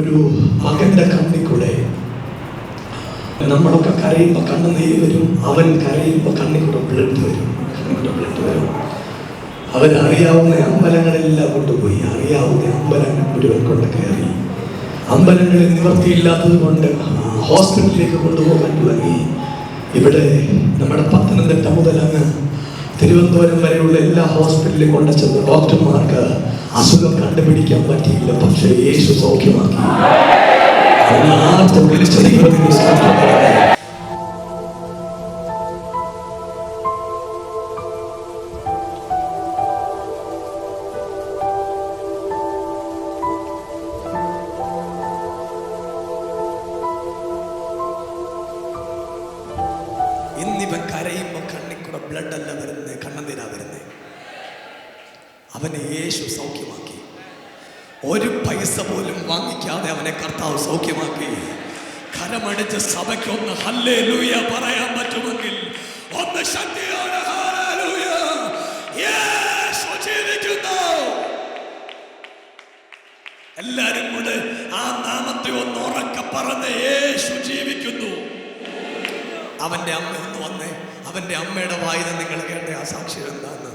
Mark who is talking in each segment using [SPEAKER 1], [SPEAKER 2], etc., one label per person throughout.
[SPEAKER 1] ഒരു കണ്ണി കൂടെ നമ്മളൊക്കെ കരയുമ്പോൾ കണ്ണുനീര് വരും അവൻ കരയുമ്പോൾ കണ്ണി കൂടെ ബ്ലഡ് വരും അവരറിയാവുന്ന കൂടെ ബ്ലഡ് വരും. അവൻ അറിയാവുന്ന അമ്പലങ്ങളെല്ലാം കൊണ്ടുപോയി അറിയാവുന്ന അമ്പലങ്ങൾ മുഴുവൻ കൊണ്ട് കയറി. അമ്പലങ്ങളിൽ നിവർത്തിയില്ലാത്തത് കൊണ്ട് ഹോസ്പിറ്റലിലേക്ക് കൊണ്ടുപോകാൻ തുടങ്ങി. ഇവിടെ നമ്മുടെ പത്തനംതിട്ട മുതൽ അങ്ങ് തിരുവനന്തപുരം വരെയുള്ള എല്ലാ ഹോസ്പിറ്റലിലും കൊണ്ടു ചെന്ന ഡോക്ടർമാർക്ക് അസുഖം കണ്ടുപിടിക്കാൻ പറ്റിയില്ല പക്ഷേ യേശു സൗഖ്യമാക്കി. ഇന്നിവൻ കരയുമ്പോൾ ബ്ലഡ് അല്ല വരുന്നത് കണ്ണന്തിനാ വരുന്നത് അവനെ യേശു സൗഖ്യമാക്കി. ഒരു പൈസ പോലും വാങ്ങിക്കാതെ അവനെ കർത്താവ് സൗഖ്യമാക്കി. കരമടിച്ച സഭയ്ക്കൊന്ന് ഹല്ലേ ലൂയ പറയാൻ പറ്റുമെങ്കിൽ ഒന്ന് എല്ലാരും കൂടെ ആ നാമത്തെ ഒന്ന് ഉറക്കെ പറഞ്ഞ് യേശു ജീവിക്കുന്നു. അവന്റെ അമ്മ ഒന്ന് വന്നേ. അവന്റെ അമ്മയുടെ വായന നിങ്ങൾ കേട്ട ആ സാക്ഷി എന്താന്ന്.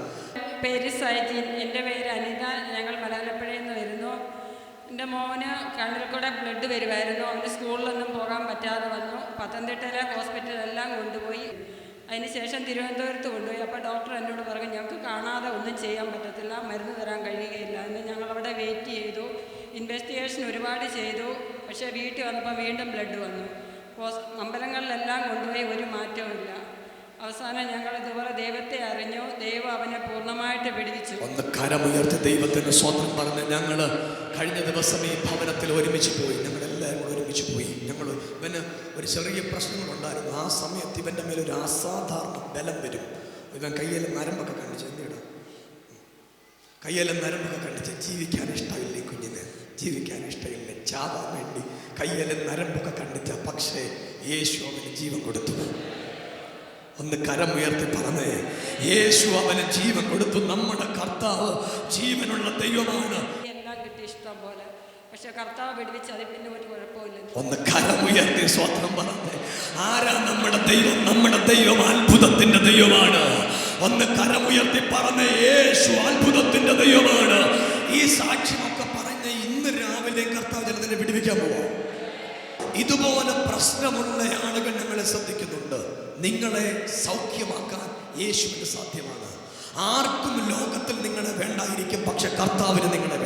[SPEAKER 2] പേര് സൈജീൻ. എന്റെ പേര് അനിത. ഞങ്ങൾ മലയാളപ്പുഴയിൽ നിന്ന് വരുന്നു. എന്റെ മോന് കണ്ണിൽ കൂടെ ബ്ലഡ് വരുമായിരുന്നു അവന് സ്കൂളിലൊന്നും പോകാൻ പറ്റാതെ വന്നു. പത്തനംതിട്ടയിലെ ഹോസ്പിറ്റലെല്ലാം കൊണ്ടുപോയി. അതിനുശേഷം തിരുവനന്തപുരത്ത് കൊണ്ടുപോയി. അപ്പോൾ ഡോക്ടർ എന്നോട് പറഞ്ഞു ഞങ്ങൾക്ക് കാണാതെ ഒന്നും ചെയ്യാൻ പറ്റത്തില്ല. മരുന്ന് തരാൻ കഴിയുകയില്ല. എന്ന് ഞങ്ങളവിടെ വെയിറ്റ് ചെയ്തു. ഇൻവെസ്റ്റിഗേഷൻ ഒരുപാട് ചെയ്തു. പക്ഷേ വീട്ടിൽ വന്നപ്പോൾ വീണ്ടും ബ്ലഡ് വന്നു ഹോസ് അമ്പലങ്ങളിലെല്ലാം കൊണ്ടുപോയി ഒരു മാറ്റവുമില്ല അവസാനം ഞങ്ങൾ ഇതുപോലെ ദൈവത്തെ അറിഞ്ഞു. ദൈവം അവനെ പൂർണമായിട്ട്
[SPEAKER 1] ഒന്ന് കരമുയർത്തി ദൈവത്തിന് സ്വന്തം പറഞ്ഞ് ഞങ്ങൾ കഴിഞ്ഞ ദിവസം ഈ ഭവനത്തിൽ ഒരുമിച്ച് പോയി. ഞങ്ങൾ എല്ലാവരും കൂടെ ഒരുമിച്ച് പോയി. ഞങ്ങൾ ഇവന് ഒരു ചെറിയ പ്രശ്നങ്ങളുണ്ടായിരുന്നു ആ സമയത്ത് ഇവന്റെ മേലെ ഒരു അസാധാരണ ബലം വരും. ഇവൻ കയ്യിൽ നരമ്പൊക്കെ കണ്ടിച്ച് എന്തിടാ കയ്യിലെ നരമ്പൊക്കെ കണ്ടിച്ച് ജീവിക്കാൻ ഇഷ്ടമില്ലേ കുഞ്ഞിന്? ജീവിക്കാൻ ഇഷ്ടമില്ല? ചാവാൻ വേണ്ടി കയ്യിലെ നരമ്പൊക്കെ കണ്ടിച്ച പക്ഷേ യേശു അവന് ജീവൻ കൊടുത്തു. ഒന്ന് കരമുയർത്തി പറഞ്ഞേ യേശു അവന് ജീവൻ കൊടുത്തു നമ്മുടെ കർത്താവ് ജീവനുള്ള ദൈവമാണ്.
[SPEAKER 2] എല്ലാം കിട്ടി ഇഷ്ടം പോലെ. പക്ഷെ കർത്താവ് പിടിവിച്ച് അതിൽ പിന്നെ ഒരു കുഴപ്പമില്ല
[SPEAKER 1] ഒന്ന് കരമുയർത്തി സ്വത്രം പറഞ്ഞേ ആരാ നമ്മുടെ ദൈവം? നമ്മുടെ ദൈവം അത്ഭുതത്തിന്റെ ദൈവമാണ്. ഒന്ന് കരമുയർത്തി പറഞ്ഞ യേശു അത്ഭുതത്തിന്റെ ദൈവമാണ്. ഈ സാക്ഷ്യമൊക്കെ പറഞ്ഞ ഇന്ന് രാവിലെ കർത്താവ് ജനത്തിനെ വിടുവിക്കാൻ പോവാം. ഇതുപോലെ പ്രശ്നമുള്ള ആളുകൾ ഞങ്ങളെ ശ്രദ്ധിക്കുന്നുണ്ട്. നിങ്ങളെ സൗഖ്യമാക്കാൻ യേശുവിന് സാധ്യമാണ്. ആർക്കും ലോകത്തിൽ നിങ്ങളെ വേണ്ടായിരിക്കും പക്ഷെ കർത്താവിന് നിങ്ങളെ